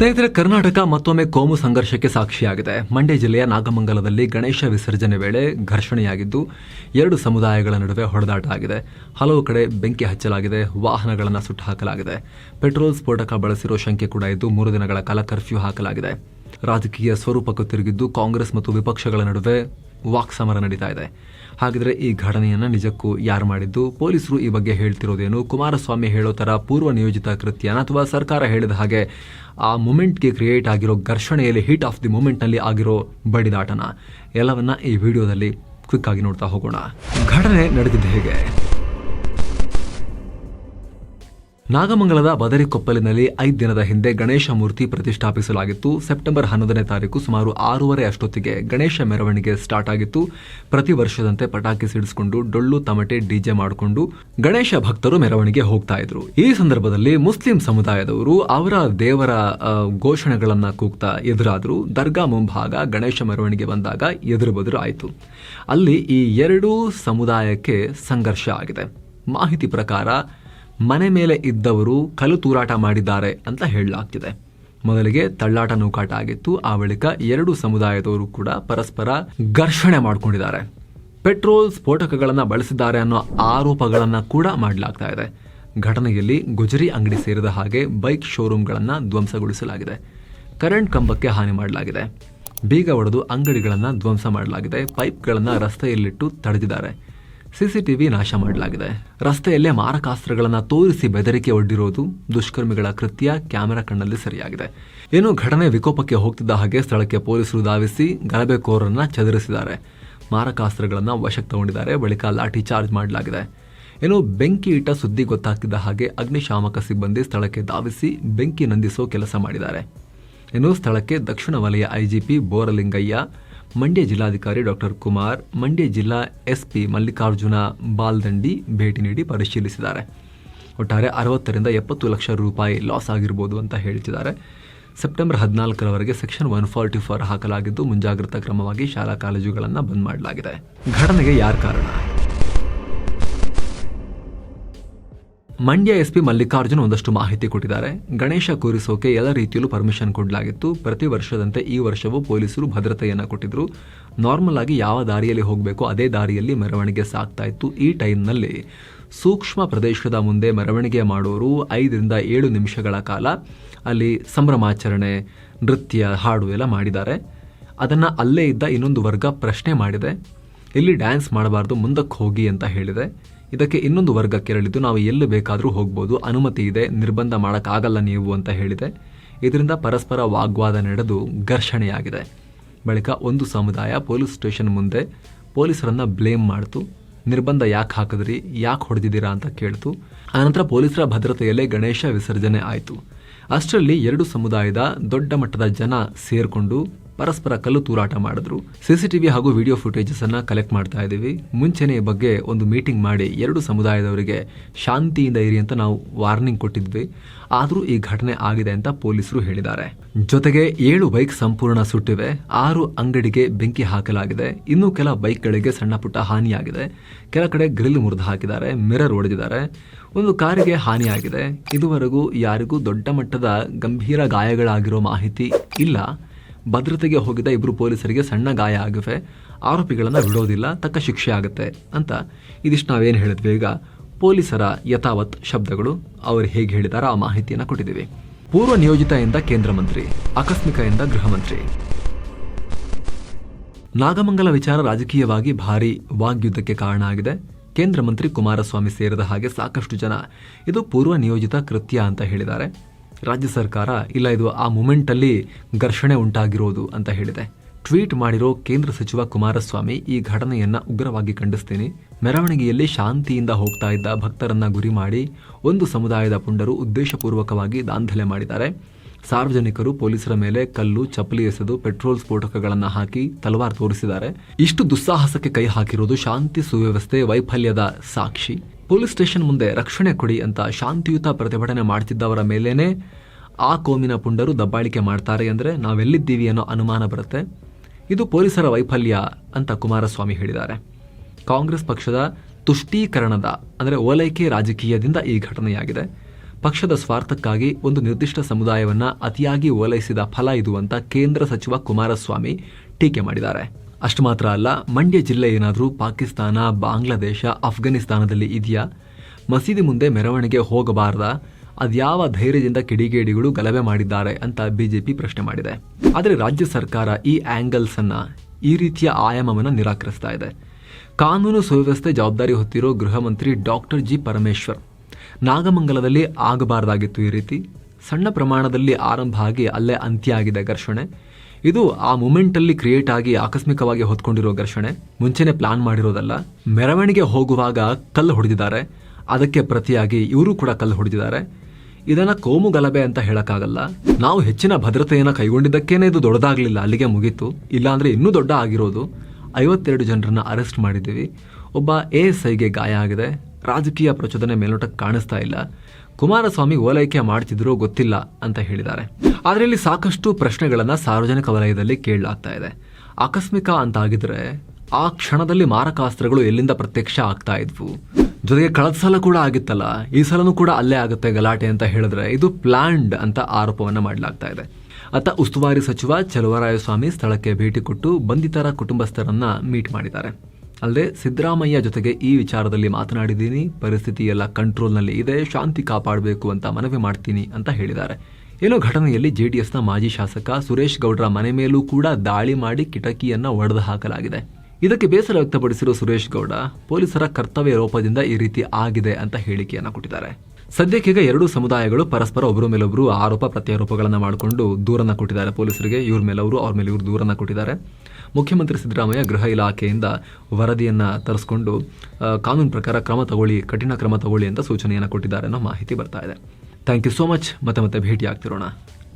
ಸ್ನೇಹಿತರೆ, ಕರ್ನಾಟಕ ಮತ್ತೊಮ್ಮೆ ಕೋಮು ಸಂಘರ್ಷಕ್ಕೆ ಸಾಕ್ಷಿಯಾಗಿದೆ. ಮಂಡ್ಯ ಜಿಲ್ಲೆಯ ನಾಗಮಂಗಲದಲ್ಲಿ ಗಣೇಶ ವಿಸರ್ಜನೆ ವೇಳೆ ಘರ್ಷಣೆಯಾಗಿದ್ದು, ಎರಡು ಸಮುದಾಯಗಳ ನಡುವೆ ಹೊಡೆದಾಟ ಆಗಿದೆ. ಹಲವು ಕಡೆ ಬೆಂಕಿ ಹಚ್ಚಲಾಗಿದೆ, ವಾಹನಗಳನ್ನು ಸುಟ್ಟು ಹಾಕಲಾಗಿದೆ ಪೆಟ್ರೋಲ್ ಸ್ಫೋಟಕ ಬಳಸಿರೋ ಶಂಕೆ ಕೂಡ ಇದ್ದು, ಮೂರು ದಿನಗಳ ಕಾಲ ಕರ್ಫ್ಯೂ ಹಾಕಲಾಗಿದೆ. ರಾಜಕೀಯ ಸ್ವರೂಪಕ್ಕೂ ತಿರುಗಿದ್ದು, ಕಾಂಗ್ರೆಸ್ ಮತ್ತು ವಿಪಕ್ಷಗಳ ನಡುವೆ ವಾಕ್ಸಮರ ನಡೀತಾ ಇದೆ. ಹಾಗಿದ್ರೆ ಈ ಘಟನೆಯನ್ನು ನಿಜಕ್ಕೂ ಯಾರು ಮಾಡಿದ್ದು? ಪೊಲೀಸರು ಈ ಬಗ್ಗೆ ಹೇಳ್ತಿರೋದೇನು? ಕುಮಾರಸ್ವಾಮಿ ಹೇಳೋ ತರ ಪೂರ್ವ ನಿಯೋಜಿತ ಕೃತ್ಯನ ಅಥವಾ ಸರ್ಕಾರ ಹೇಳಿದ ಹಾಗೆ ಆ ಮೂಮೆಂಟ್ಗೆ ಕ್ರಿಯೇಟ್ ಆಗಿರೋ ಘರ್ಷಣೆಯಲ್ಲಿ ಹಿಟ್ ಆಫ್ ದಿ ಮೂಮೆಂಟ್ನಲ್ಲಿ ಆಗಿರೋ ಬಡಿದಾಟನ. ಎಲ್ಲವನ್ನ ಈ ವಿಡಿಯೋದಲ್ಲಿ ಕ್ವಿಕ್ ಆಗಿ ನೋಡ್ತಾ ಹೋಗೋಣ. ಘಟನೆ ನಡೆದಿದ್ದು ಹೇಗೆ? ನಾಗಮಂಗಲದ ಬದರಿಕೊಪ್ಪಲಿನಲ್ಲಿ ಐದು ದಿನದ ಹಿಂದೆ ಗಣೇಶ ಮೂರ್ತಿ ಪ್ರತಿಷ್ಠಾಪಿಸಲಾಗಿತ್ತು. ಸೆಪ್ಟೆಂಬರ್ ಹನ್ನೊಂದನೇ ತಾರೀಕು ಸುಮಾರು ಆರೂವರೆ ಅಷ್ಟೊತ್ತಿಗೆ ಗಣೇಶ ಮೆರವಣಿಗೆ ಸ್ಟಾರ್ಟ್ ಆಗಿತ್ತು. ಪ್ರತಿ ವರ್ಷದಂತೆ ಪಟಾಕಿ ಸಿಡಿಸಿಕೊಂಡು ಡೊಳ್ಳು ತಮಟೆ ಡಿಜೆ ಮಾಡಿಕೊಂಡು ಗಣೇಶ ಭಕ್ತರು ಮೆರವಣಿಗೆ ಹೋಗ್ತಾ ಇದ್ರು. ಈ ಸಂದರ್ಭದಲ್ಲಿ ಮುಸ್ಲಿಂ ಸಮುದಾಯದವರು ಅವರ ದೇವರ ಘೋಷಣೆಗಳನ್ನು ಕೂಗ್ತಾ ಎದುರಾದ್ರು. ದರ್ಗಾ ಮುಂಭಾಗ ಗಣೇಶ ಮೆರವಣಿಗೆ ಬಂದಾಗ ಎದುರು ಬದುರು ಆಯಿತು. ಅಲ್ಲಿ ಈ ಎರಡೂ ಸಮುದಾಯಕ್ಕೆ ಸಂಘರ್ಷ ಆಗಿದೆ. ಮಾಹಿತಿ ಪ್ರಕಾರ ಮನೆ ಮೇಲೆ ಇದ್ದವರು ಕಲ್ಲು ತೂರಾಟ ಮಾಡಿದ್ದಾರೆ ಅಂತ ಹೇಳಲಾಗ್ತಿದೆ. ಮೊದಲಿಗೆ ತಳ್ಳಾಟ ನೂಕಾಟ ಆಗಿತ್ತು. ಆ ಬಳಿಕ ಎರಡು ಸಮುದಾಯದವರು ಕೂಡ ಪರಸ್ಪರ ಘರ್ಷಣೆ ಮಾಡಿಕೊಂಡಿದ್ದಾರೆ. ಪೆಟ್ರೋಲ್ ಸ್ಫೋಟಕಗಳನ್ನು ಬಳಸಿದ್ದಾರೆ ಅನ್ನೋ ಆರೋಪಗಳನ್ನು ಕೂಡ ಮಾಡಲಾಗ್ತಾ ಇದೆ. ಘಟನೆಯಲ್ಲಿ ಗುಜರಿ ಅಂಗಡಿ ಸೇರಿದ ಹಾಗೆ ಬೈಕ್ ಶೋರೂಮ್ಗಳನ್ನು ಧ್ವಂಸಗೊಳಿಸಲಾಗಿದೆ. ಕರೆಂಟ್ ಕಂಬಕ್ಕೆ ಹಾನಿ ಮಾಡಲಾಗಿದೆ. ಬೀಗ ಒಡೆದು ಅಂಗಡಿಗಳನ್ನು ಧ್ವಂಸ ಮಾಡಲಾಗಿದೆ. ಪೈಪ್ಗಳನ್ನು ರಸ್ತೆಯಲ್ಲಿಟ್ಟು ತಡೆದಿದ್ದಾರೆ. ಸಿಸಿಟಿವಿ ನಾಶ ಮಾಡಲಾಗಿದೆ. ರಸ್ತೆಯಲ್ಲೇ ಮಾರಕಾಸ್ತ್ರಗಳನ್ನು ತೋರಿಸಿ ಬೆದರಿಕೆ ಒಡ್ಡಿರೋದು ದುಷ್ಕರ್ಮಿಗಳ ಕೃತ್ಯ ಕ್ಯಾಮೆರಾ ಕಣ್ಣಲ್ಲಿ ಸರಿಯಾಗಿದೆ. ಏನು ಘಟನೆ ವಿಕೋಪಕ್ಕೆ ಹೋಗ್ತಿದ್ದ ಹಾಗೆ ಸ್ಥಳಕ್ಕೆ ಪೊಲೀಸರು ಧಾವಿಸಿ ಗಲಭೆಕೋರರನ್ನ ಚದುರಿಸಿದ್ದಾರೆ. ಮಾರಕಾಸ್ತ್ರಗಳನ್ನು ವಶಕ್ಕೆ ತಗೊಂಡಿದ್ದಾರೆ, ಬಳಿಕ ಲಾಠಿ ಚಾರ್ಜ್ ಮಾಡಲಾಗಿದೆ. ಏನು ಬೆಂಕಿ ಇಟ್ಟ ಸುದ್ದಿ ಗೊತ್ತಾಗ್ತಿದ್ದ ಹಾಗೆ ಅಗ್ನಿಶಾಮಕ ಸಿಬ್ಬಂದಿ ಸ್ಥಳಕ್ಕೆ ಧಾವಿಸಿ ಬೆಂಕಿ ನಂದಿಸೋ ಕೆಲಸ ಮಾಡಿದ್ದಾರೆ. ಇನ್ನು ಸ್ಥಳಕ್ಕೆ ದಕ್ಷಿಣ ವಲಯ ಐಜಿಪಿ ಬೋರಲಿಂಗಯ್ಯ ಮಂಡ್ಯ ಜಿಲ್ಲಾಧಿಕಾರಿ ಡಾಕ್ಟರ್ ಕುಮಾರ್, ಮಂಡ್ಯ ಜಿಲ್ಲಾ ಎಸ್ಪಿ ಮಲ್ಲಿಕಾರ್ಜುನ ಬಾಲ್ದಂಡಿ ಭೇಟಿ ನೀಡಿ ಪರಿಶೀಲಿಸಿದ್ದಾರೆ. ಒಟ್ಟಾರೆ ಅರವತ್ತರಿಂದ ಎಪ್ಪತ್ತು ಲಕ್ಷ ರೂಪಾಯಿ ಲಾಸ್ ಆಗಿರ್ಬೋದು ಅಂತ ಹೇಳ್ತಿದ್ದಾರೆ ಸೆಪ್ಟೆಂಬರ್ ಹದಿನಾಲ್ಕರವರೆಗೆ ಸೆಕ್ಷನ್ ಒನ್ ಫಾರ್ಟಿ ಫೋರ್ ಹಾಕಲಾಗಿದ್ದು, ಮುಂಜಾಗ್ರತಾ ಕ್ರಮವಾಗಿ ಶಾಲಾ ಕಾಲೇಜುಗಳನ್ನು ಬಂದ್ ಮಾಡಲಾಗಿದೆ. ಘಟನೆಗೆ ಯಾರು ಕಾರಣ? ಮಂಡ್ಯ ಎಸ್ಪಿ ಮಲ್ಲಿಕಾರ್ಜುನ್ ಒಂದಷ್ಟು ಮಾಹಿತಿ ಕೊಟ್ಟಿದ್ದಾರೆ. ಗಣೇಶ ಕೂರಿಸೋಕೆ ಎಲ್ಲ ರೀತಿಯಲ್ಲೂ ಪರ್ಮಿಷನ್ ಕೊಡಲಾಗಿತ್ತು. ಪ್ರತಿ ವರ್ಷದಂತೆ ಈ ವರ್ಷವೂ ಪೊಲೀಸರು ಭದ್ರತೆಯನ್ನು ಕೊಟ್ಟಿದ್ರು. ನಾರ್ಮಲ್ ಆಗಿ ಯಾವ ದಾರಿಯಲ್ಲಿ ಹೋಗಬೇಕು ಅದೇ ದಾರಿಯಲ್ಲಿ ಮೆರವಣಿಗೆ ಸಾಗ್ತಾ ಇತ್ತು ಈ ಟೈಮ್ನಲ್ಲಿ. ಸೂಕ್ಷ್ಮ ಪ್ರದೇಶದ ಮುಂದೆ ಮೆರವಣಿಗೆ ಮಾಡೋರು ಐದರಿಂದ ಏಳು ನಿಮಿಷಗಳ ಕಾಲ. ಅಲ್ಲಿ ಸಂಭ್ರಮಾಚರಣೆ, ನೃತ್ಯ, ಹಾಡು ಎಲ್ಲ ಮಾಡಿದ್ದಾರೆ. ಅದನ್ನು ಅಲ್ಲೇ ಇದ್ದ ಇನ್ನೊಂದು ವರ್ಗ ಪ್ರಶ್ನೆ ಮಾಡಿದೆ. ಇಲ್ಲಿ ಡ್ಯಾನ್ಸ್ ಮಾಡಬಾರ್ದು, ಮುಂದಕ್ಕೆ ಹೋಗಿ ಅಂತ ಹೇಳಿದೆ. ಇದಕ್ಕೆ ಇನ್ನೊಂದು ವರ್ಗ ಕೇಳಿದ್ದು ನಾವು ಎಲ್ಲಿ ಬೇಕಾದರೂ ಹೋಗ್ಬೋದು. ಅನುಮತಿ ಇದೆ, ನಿರ್ಬಂಧ ಮಾಡೋಕ್ಕಾಗಲ್ಲ ನೀವು ಅಂತ ಹೇಳಿದೆ. ಇದರಿಂದ ಪರಸ್ಪರ ವಾಗ್ವಾದ ನಡೆದು ಘರ್ಷಣೆಯಾಗಿದೆ. ಬಳಿಕ ಒಂದು ಸಮುದಾಯ ಪೊಲೀಸ್ ಸ್ಟೇಷನ್ ಮುಂದೆ ಪೊಲೀಸರನ್ನು ಬ್ಲೇಮ್ ಮಾಡ್ತು. ನಿರ್ಬಂಧ ಯಾಕೆ ಹಾಕಿದ್ರಿ, ಯಾಕೆ ಹೊಡೆದಿದ್ದೀರಾ ಅಂತ ಕೇಳ್ತು. ಆನಂತರ ಪೊಲೀಸರ ಭದ್ರತೆಯಲ್ಲೇ ಗಣೇಶ ವಿಸರ್ಜನೆ ಆಯಿತು. ಅಷ್ಟರಲ್ಲಿ ಎರಡು ಸಮುದಾಯದ ದೊಡ್ಡ ಮಟ್ಟದ ಜನ ಸೇರ್ಕೊಂಡು ಪರಸ್ಪರ ಕಲ್ಲು ತೂರಾಟ ಮಾಡಿದ್ರು. ಸಿಸಿಟಿವಿ ಹಾಗೂ ವಿಡಿಯೋ ಫುಟೇಜಸ್ ಅನ್ನ ಕಲೆಕ್ಟ್ ಮಾಡ್ತಾ ಇದ್ದೀವಿ. ಮುಂಚೆನೆ ಬಗ್ಗೆ ಒಂದು ಮೀಟಿಂಗ್ ಮಾಡಿ ಎರಡು ಸಮುದಾಯದವರಿಗೆ ಶಾಂತಿಯಿಂದ ಇರಿ ಅಂತ ನಾವು ವಾರ್ನಿಂಗ್ ಕೊಟ್ಟಿದ್ವಿ. ಆದರೂ ಈ ಘಟನೆ ಆಗಿದೆ ಅಂತ ಪೊಲೀಸರು ಹೇಳಿದ್ದಾರೆ. ಜೊತೆಗೆ ಏಳು ಬೈಕ್ ಸಂಪೂರ್ಣ ಸುಟ್ಟಿವೆ. ಆರು ಅಂಗಡಿಗೆ ಬೆಂಕಿ ಹಾಕಲಾಗಿದೆ. ಇನ್ನು ಕೆಲ ಬೈಕ್ಗಳಿಗೆ ಸಣ್ಣ ಪುಟ್ಟ ಹಾನಿಯಾಗಿದೆ. ಕೆಲ ಕಡೆ ಗ್ರಿಲ್ ಮುರಿದು ಹಾಕಿದ್ದಾರೆ. ಮಿರರ್ ಒಡೆದಿದ್ದಾರೆ. ಒಂದು ಕಾರಿಗೆ ಹಾನಿಯಾಗಿದೆ. ಇದುವರೆಗೂ ಯಾರಿಗೂ ದೊಡ್ಡ ಮಟ್ಟದ ಗಂಭೀರ ಗಾಯಗಳಾಗಿರೋ ಮಾಹಿತಿ ಇಲ್ಲ. ಭದ್ರತೆಗೆ ಹೋಗಿದ್ದ ಇಬ್ರು ಪೊಲೀಸರಿಗೆ ಸಣ್ಣ ಗಾಯ ಆಗಿವೆ. ಆರೋಪಿಗಳನ್ನು ಬಿಡೋದಿಲ್ಲ, ತಕ್ಕ ಶಿಕ್ಷೆ ಆಗುತ್ತೆ ಅಂತ ಇದಿಷ್ಟು ನಾವೇನು ಹೇಳಿದ್ವಿ. ಈಗ ಪೊಲೀಸರ ಯಥಾವತ್ ಶಬ್ದಗಳು, ಅವರು ಹೇಗೆ ಹೇಳಿದಾರೋ ಆ ಮಾಹಿತಿಯನ್ನು ಕೊಟ್ಟಿದ್ದೀವಿ. ಪೂರ್ವ ನಿಯೋಜಿತ ಎಂದ ಕೇಂದ್ರ ಮಂತ್ರಿ ಆಕಸ್ಮಿಕ ಎಂದ ಗೃಹ ಮಂತ್ರಿ. ನಾಗಮಂಗಲ ವಿಚಾರ ರಾಜಕೀಯವಾಗಿ ಭಾರಿ ವಾಗ್ಯುದ್ಧಕ್ಕೆ ಕಾರಣ ಆಗಿದೆ. ಕೇಂದ್ರ ಮಂತ್ರಿ ಕುಮಾರಸ್ವಾಮಿ ಸೇರಿದ ಹಾಗೆ ಸಾಕಷ್ಟು ಜನ. ಇದು ಪೂರ್ವ ನಿಯೋಜಿತ ಕೃತ್ಯ ಅಂತ ಹೇಳಿದ್ದಾರೆ. ರಾಜ್ಯ ಸರ್ಕಾರ, ಇಲ್ಲ ಇದು ಆ ಮೂಮೆಂಟಲ್ಲಿ ಘರ್ಷಣೆ ಉಂಟಾಗಿರೋದು ಅಂತ ಹೇಳಿದೆ. ಟ್ವೀಟ್ ಮಾಡಿರೋ ಕೇಂದ್ರ ಸಚಿವ ಕುಮಾರಸ್ವಾಮಿ, ಈ ಘಟನೆಯನ್ನ ಉಗ್ರವಾಗಿ ಖಂಡಿಸ್ತೀನಿ. ಮೆರವಣಿಗೆಯಲ್ಲಿ ಶಾಂತಿಯಿಂದ ಹೋಗ್ತಾ ಇದ್ದ ಭಕ್ತರನ್ನ ಗುರಿ ಮಾಡಿ ಒಂದು ಸಮುದಾಯದ ಪುಂಡರು ಉದ್ದೇಶಪೂರ್ವಕವಾಗಿ ದಾಂಧಲೆ ಮಾಡಿದ್ದಾರೆ. ಸಾರ್ವಜನಿಕರು ಪೊಲೀಸರ ಮೇಲೆ ಕಲ್ಲು, ಚಪ್ಪಲಿ ಎಸೆದು ಪೆಟ್ರೋಲ್ ಸ್ಫೋಟಕಗಳನ್ನು ಹಾಕಿ ತಲವಾರ್ ತೋರಿಸಿದ್ದಾರೆ. ಇಷ್ಟು ದುಸ್ಸಾಹಸಕ್ಕೆ ಕೈ ಹಾಕಿರೋದು ಶಾಂತಿ ಸುವ್ಯವಸ್ಥೆ, ವೈಫಲ್ಯದ ಸಾಕ್ಷಿ. ಪೊಲೀಸ್ ಸ್ಟೇಷನ್ ಮುಂದೆ ರಕ್ಷಣೆ ಕೊಡಿ ಅಂತ ಶಾಂತಿಯುತ ಪ್ರತಿಭಟನೆ ಮಾಡ್ತಿದ್ದವರ ಮೇಲೇನೆ ಆ ಕೋಮಿನ ಪುಂಡರು ದಬ್ಬಾಳಿಕೆ ಮಾಡ್ತಾರೆ ಅಂದರೆ ನಾವೆಲ್ಲಿದ್ದೀವಿ ಅನ್ನೋ ಅನುಮಾನ ಬರುತ್ತೆ. ಇದು ಪೊಲೀಸರ ವೈಫಲ್ಯ ಅಂತ ಕುಮಾರಸ್ವಾಮಿ ಹೇಳಿದ್ದಾರೆ. ಕಾಂಗ್ರೆಸ್ ಪಕ್ಷದ ತುಷ್ಟೀಕರಣದ, ಅಂದರೆ ಓಲೈಕೆ ರಾಜಕೀಯದಿಂದ ಈ ಘಟನೆಯಾಗಿದೆ. ಪಕ್ಷದ ಸ್ವಾರ್ಥಕ್ಕಾಗಿ ಒಂದು ನಿರ್ದಿಷ್ಟ ಸಮುದಾಯವನ್ನು ಅತಿಯಾಗಿ ಓಲೈಸಿದ ಫಲ ಇದು ಅಂತ ಕೇಂದ್ರ ಸಚಿವ ಕುಮಾರಸ್ವಾಮಿ ಟೀಕೆ ಮಾಡಿದ್ದಾರೆ. ಅಷ್ಟು ಮಾತ್ರ ಅಲ್ಲ, ಮಂಡ್ಯ ಜಿಲ್ಲೆ ಏನಾದರೂ ಪಾಕಿಸ್ತಾನ, ಬಾಂಗ್ಲಾದೇಶ ಅಫ್ಘಾನಿಸ್ತಾನದಲ್ಲಿ ಇದೆಯಾ? ಮಸೀದಿ ಮುಂದೆ ಮೆರವಣಿಗೆ ಹೋಗಬಾರ್ದಾ? ಅದ್ಯಾವ ಧೈರ್ಯದಿಂದ ಕಿಡಿಗೇಡಿಗಳು ಗಲಭೆ ಮಾಡಿದ್ದಾರೆ ಅಂತ ಬಿಜೆಪಿ ಪ್ರಶ್ನೆ ಮಾಡಿದೆ. ಆದರೆ ರಾಜ್ಯ ಸರ್ಕಾರ ಈ ಆಂಗಲ್ಸ್ ಅನ್ನ, ಈ ರೀತಿಯ ಆಯಾಮವನ್ನು ನಿರಾಕರಿಸ್ತಾ ಇದೆ. ಕಾನೂನು ಸುವ್ಯವಸ್ಥೆ ಜವಾಬ್ದಾರಿ ಹೊತ್ತಿರೋ ಗೃಹ ಮಂತ್ರಿ ಡಾಕ್ಟರ್ ಜಿ ಪರಮೇಶ್ವರ್, ನಾಗಮಂಗಲದಲ್ಲಿ ಆಗಬಾರ್ದಾಗಿತ್ತು ಈ ರೀತಿ. ಸಣ್ಣ ಪ್ರಮಾಣದಲ್ಲಿ ಆರಂಭ ಆಗಿ ಅಲ್ಲೇ ಅಂತ್ಯ ಆಗಿದೆ ಘರ್ಷಣೆ. ಇದು ಆ ಮೂಮೆಂಟಲ್ಲಿ ಕ್ರಿಯೇಟ್ ಆಗಿ ಆಕಸ್ಮಿಕವಾಗಿ ಹೊತ್ಕೊಂಡಿರೋ ಘರ್ಷಣೆ. ಮುಂಚೆನೆ ಪ್ಲಾನ್ ಮಾಡಿರೋದಲ್ಲ. ಮೆರವಣಿಗೆ ಹೋಗುವಾಗ ಕಲ್ಲು ಹೊಡೆದಿದ್ದಾರೆ. ಅದಕ್ಕೆ ಪ್ರತಿಯಾಗಿ ಇವರು ಕೂಡ ಕಲ್ಲು ಹೊಡೆದಿದ್ದಾರೆ. ಇದನ್ನ ಕೋಮು ಗಲಭೆ ಅಂತ ಹೇಳಕ್ಕಾಗಲ್ಲ. ನಾವು ಹೆಚ್ಚಿನ ಭದ್ರತೆಯನ್ನ ಕೈಗೊಂಡಿದ್ದಕ್ಕೇನೆ ಇದು ದೊಡ್ಡದಾಗಲಿಲ್ಲ. ಅಲ್ಲಿಗೆ ಮುಗೀತು. ಇಲ್ಲಾಂದ್ರೆ ಇನ್ನೂ ದೊಡ್ಡ ಆಗಿರೋದು. ಐವತ್ತೆರಡು ಜನರನ್ನ ಅರೆಸ್ಟ್ ಮಾಡಿದ್ದೀವಿ. ಒಬ್ಬ ಎ ಎಸ್ ಐಗೆ ಗಾಯ ಆಗಿದೆ. ರಾಜಕೀಯ ಪ್ರಚೋದನೆ ಮೇಲ್ನೋಟಕ್ಕೆ ಕಾಣಿಸ್ತಾ ಇಲ್ಲ. ಕುಮಾರಸ್ವಾಮಿ ಓಲೈಕೆ ಮಾಡ್ತಿದ್ರೋ ಗೊತ್ತಿಲ್ಲ ಅಂತ ಹೇಳಿದ್ದಾರೆ. ಆದರೆ ಇಲ್ಲಿ ಸಾಕಷ್ಟು ಪ್ರಶ್ನೆಗಳನ್ನು ಸಾರ್ವಜನಿಕ ವಲಯದಲ್ಲಿ ಕೇಳಲಾಗ್ತಾ ಇದೆ. ಆಕಸ್ಮಿಕ ಅಂತ ಆಗಿದ್ರೆ ಆ ಕ್ಷಣದಲ್ಲಿ ಮಾರಕಾಸ್ತ್ರಗಳು ಎಲ್ಲಿಂದ ಪ್ರತ್ಯಕ್ಷ ಆಗ್ತಾ ಇದ್ವು? ಜೊತೆಗೆ ಕಳೆದ ಸಲ ಕೂಡ ಆಗಿತ್ತಲ್ಲ, ಈ ಸಲನೂ ಕೂಡ ಅಲ್ಲೇ ಆಗುತ್ತೆ ಗಲಾಟೆ ಅಂತ ಹೇಳಿದ್ರೆ ಇದು ಪ್ಲ್ಯಾಂಡ್ ಅಂತ ಆರೋಪವನ್ನು ಮಾಡಲಾಗ್ತಾ ಇದೆ. ಅತ್ತ ಉಸ್ತುವಾರಿ ಸಚಿವ ಚಲುವರಾಯಸ್ವಾಮಿ ಸ್ಥಳಕ್ಕೆ ಭೇಟಿ ಕೊಟ್ಟು ಬಂಧಿತರ ಕುಟುಂಬಸ್ಥರನ್ನ ಮೀಟ್ ಮಾಡಿದ್ದಾರೆ. ಅಲ್ಲದೆ ಸಿದ್ದರಾಮಯ್ಯ ಜೊತೆಗೆ ಈ ವಿಚಾರದಲ್ಲಿ ಮಾತನಾಡಿದ್ದೀನಿ. ಪರಿಸ್ಥಿತಿ ಎಲ್ಲ ಕಂಟ್ರೋಲ್ನಲ್ಲಿ ಇದೆ. ಶಾಂತಿ ಕಾಪಾಡಬೇಕು ಅಂತ ಮನವಿ ಮಾಡ್ತೀನಿ ಅಂತ ಹೇಳಿದ್ದಾರೆ. ಏನೋ ಘಟನೆಯಲ್ಲಿ ಜೆಡಿಎಸ್ನ ಮಾಜಿ ಶಾಸಕ ಸುರೇಶ್ ಗೌಡ್ರ ಮನೆ ಮೇಲೂ ಕೂಡ ದಾಳಿ ಮಾಡಿ ಕಿಟಕಿಯನ್ನು ಒಡೆದು ಹಾಕಲಾಗಿದೆ. ಇದಕ್ಕೆ ಬೇಸರ ವ್ಯಕ್ತಪಡಿಸಿರುವ ಸುರೇಶ್ ಗೌಡ, ಪೊಲೀಸರ ಕರ್ತವ್ಯ ರೂಪದಿಂದ ಈ ರೀತಿ ಆಗಿದೆ ಅಂತ ಹೇಳಿಕೆಯನ್ನು ಕೊಟ್ಟಿದ್ದಾರೆ. ಸದ್ಯಕ್ಕೀಗ ಎರಡು ಸಮುದಾಯಗಳು, ಪರಸ್ಪರ ಒಬ್ಬರ ಮೇಲೊಬ್ಬರು ಆರೋಪ ಪ್ರತ್ಯಾರೋಪಗಳನ್ನು ಮಾಡಿಕೊಂಡು ದೂರನ್ನು ಕೊಟ್ಟಿದ್ದಾರೆ ಪೊಲೀಸರಿಗೆ. ಇವ್ರ ಮೇಲವರು, ಅವ್ರ ಮೇಲೆ ಇವರು ದೂರನ್ನು ಕೊಟ್ಟಿದ್ದಾರೆ. ಮುಖ್ಯಮಂತ್ರಿ ಸಿದ್ದರಾಮಯ್ಯ ಗೃಹ ಇಲಾಖೆಯಿಂದ ವರದಿಯನ್ನು ತರಿಸ್ಕೊಂಡು ಕಾನೂನು ಪ್ರಕಾರ ಕ್ರಮ ತಗೊಳ್ಳಿ, ಕಠಿಣ ಕ್ರಮ ತಗೊಳ್ಳಿ ಅಂತ ಸೂಚನೆಯನ್ನು ಕೊಟ್ಟಿದ್ದಾರೆ ಅನ್ನೋ ಮಾಹಿತಿ ಬರ್ತಾ ಇದೆ. ಥ್ಯಾಂಕ್ ಯು ಸೋ ಮಚ್ ಮತ್ತೆ ಮತ್ತೆ ಭೇಟಿ ಆಗ್ತಿರೋಣ.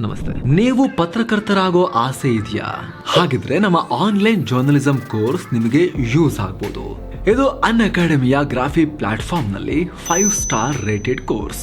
ನಮಸ್ತೆ. ನೀವು ಪತ್ರಕರ್ತರಾಗೋ ಆಸೆ ಇದೆಯಾ? ಹಾಗಿದ್ರೆ ನಮ್ಮ ಆನ್ಲೈನ್ ಜರ್ನಲಿಸಂ ಕೋರ್ಸ್ ನಿಮಗೆ ಯೂಸ್ ಆಗ್ಬೋದು. ಇದು ಅನ್ ಅಕಾಡೆಮಿಯ ಗ್ರಾಫಿ ಪ್ಲಾಟ್ಫಾರ್ಮ್ನಲ್ಲಿ ಫೈವ್ ಸ್ಟಾರ್ ರೇಟೆಡ್ ಕೋರ್ಸ್